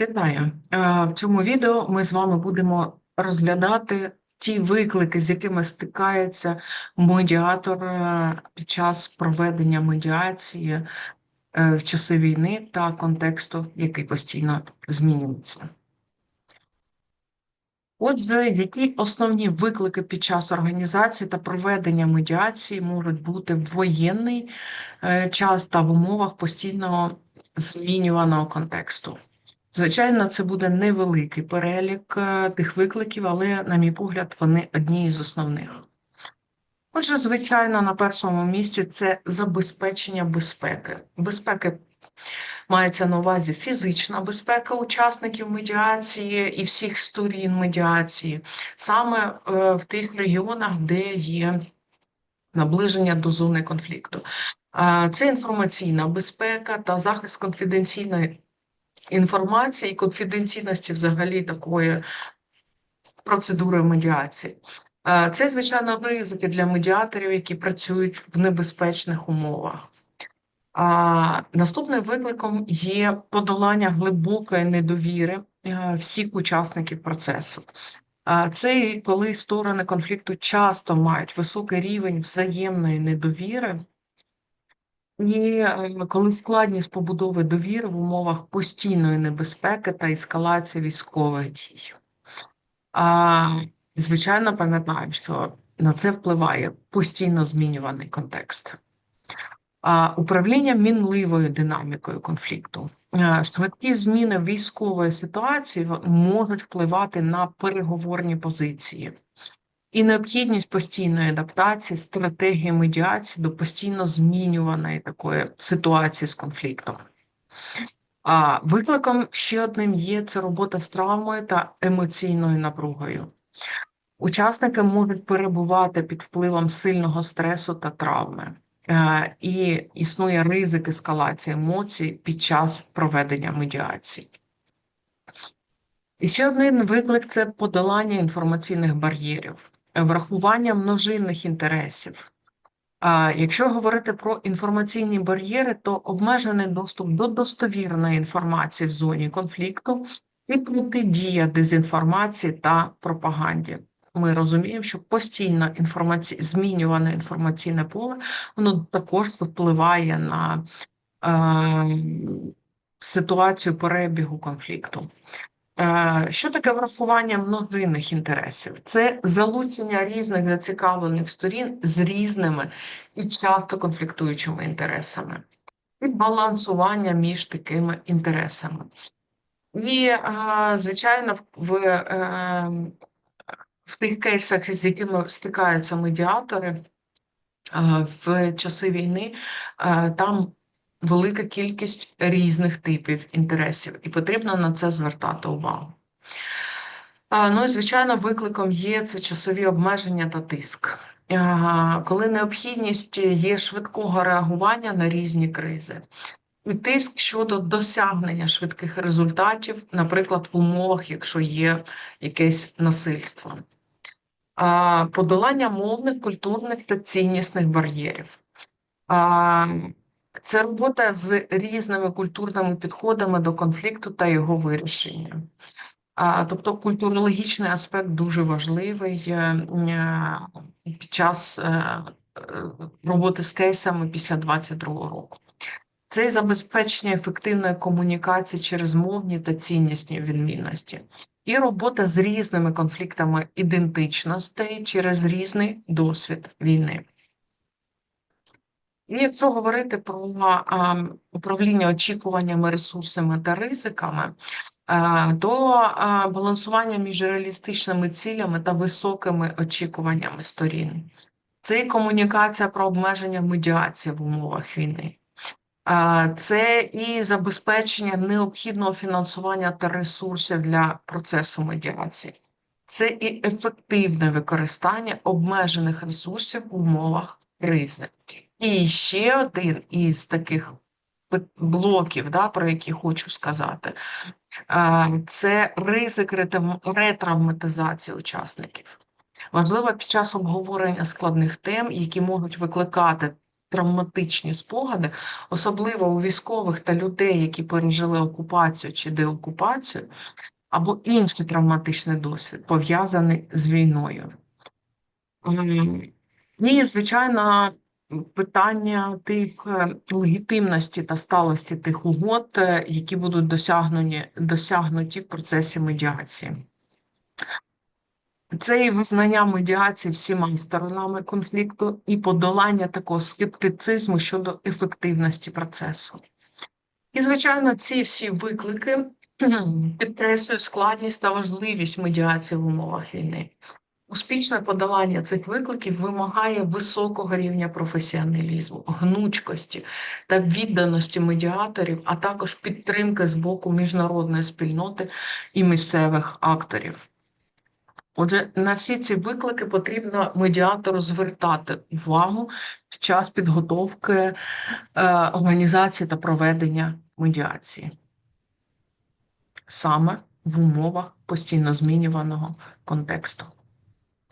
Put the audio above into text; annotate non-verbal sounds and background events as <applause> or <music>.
Вітаю! Е, В цьому відео ми з вами будемо розглядати ті виклики, з якими стикається медіатор е, під час проведення медіації е, в часи війни та контексту, який постійно змінюється. Отже, які основні виклики під час організації та проведення медіації можуть бути в воєнний час та в умовах постійного змінюваного контексту? Звичайно, це буде невеликий перелік е, тих викликів, але, на мій погляд, вони одні із основних. Отже, звичайно, на першому місці це забезпечення безпеки. Безпеки мається на увазі фізична безпека учасників медіації і всіх сторін медіації, саме е, в тих регіонах, де є наближення до зони конфлікту. Це інформаційна безпека та захист конфіденційної інформації конфіденційності взагалі такої процедури медіації. Е, Це, звичайно, ризики для медіаторів, які працюють в небезпечних умовах. Наступним викликом є подолання глибокої недовіри е, всіх учасників процесу. Це і коли сторони конфлікту часто мають високий рівень взаємної недовіри, і е, коли складність побудови довіри в умовах постійної небезпеки та ескалації військових дій. А, Звичайно, пам'ятаємо, що на це впливає постійно змінюваний контекст. А, Управління мінливою динамікою конфлікту. А, Швидкі зміни військової ситуації можуть впливати на переговорні позиції і необхідність постійної адаптації стратегії медіації до постійно змінюваної такої ситуації з конфліктом. А викликом ще одним є це робота з травмою та емоційною напругою. Учасники можуть перебувати під впливом сильного стресу та травми, Е, і існує ризик ескалації емоцій під час проведення медіації. І ще один виклик це подолання інформаційних бар'єрів, врахування множинних інтересів. Якщо говорити про інформаційні бар'єри, то обмежений доступ до достовірної інформації в зоні конфлікту і протидія дезінформації та пропаганді. Ми розуміємо, що постійно інформаці... змінюване інформаційне поле, воно також впливає на е... ситуацію перебігу конфлікту. Е, Що таке врахування множинних інтересів? Це залучення різних зацікавлених сторін з різними і часто конфліктуючими інтересами, і балансування між такими інтересами. І, е, звичайно, в, е, в тих кейсах, з якими стикаються медіатори в часи війни, там велика кількість різних типів інтересів, і потрібно на це звертати увагу. Ну і звичайно, викликом є це часові обмеження та тиск, коли необхідність є швидкого реагування на різні кризи. І тиск щодо досягнення швидких результатів, наприклад, в умовах, якщо є якесь насильство, подолання мовних, культурних та ціннісних бар'єрів. Це робота з різними культурними підходами до конфлікту та його вирішення. Тобто культурологічний аспект дуже важливий е, е, під час е, роботи з кейсами після 22-го року. Це і забезпечення ефективної комунікації через мовні та ціннісні відмінності, і робота з різними конфліктами ідентичностей через різний досвід війни. І якщо говорити про управління очікуваннями, ресурсами та ризиками, то а, балансування між реалістичними цілями та високими очікуваннями сторін. Це і комунікація про обмеження медіації в умовах війни. А, Це і забезпечення необхідного фінансування та ресурсів для процесу медіації. Це і ефективне використання обмежених ресурсів в умовах кризи. І ще один із таких блоків, да, про які хочу сказати, це ризик ретравматизації учасників. Важливо під час обговорення складних тем, які можуть викликати травматичні спогади, особливо у військових та людей, які пережили окупацію чи деокупацію, або інший травматичний досвід, пов'язаний з війною. І, звичайно, питання тих е, легітимності та сталості тих угод, е, які будуть досягнені, досягнуті в процесі медіації. Це і визнання медіації всіма сторонами конфлікту, і подолання такого скептицизму щодо ефективності процесу. І, звичайно, ці всі виклики <clears throat> підкреслюють складність та важливість медіації в умовах війни. Успішне подолання цих викликів вимагає високого рівня професіоналізму, гнучкості та відданості медіаторів, а також підтримки з боку міжнародної спільноти і місцевих акторів. Отже, на всі ці виклики потрібно медіатору звертати увагу в час підготовки е, організації та проведення медіації саме в умовах постійно змінюваного контексту.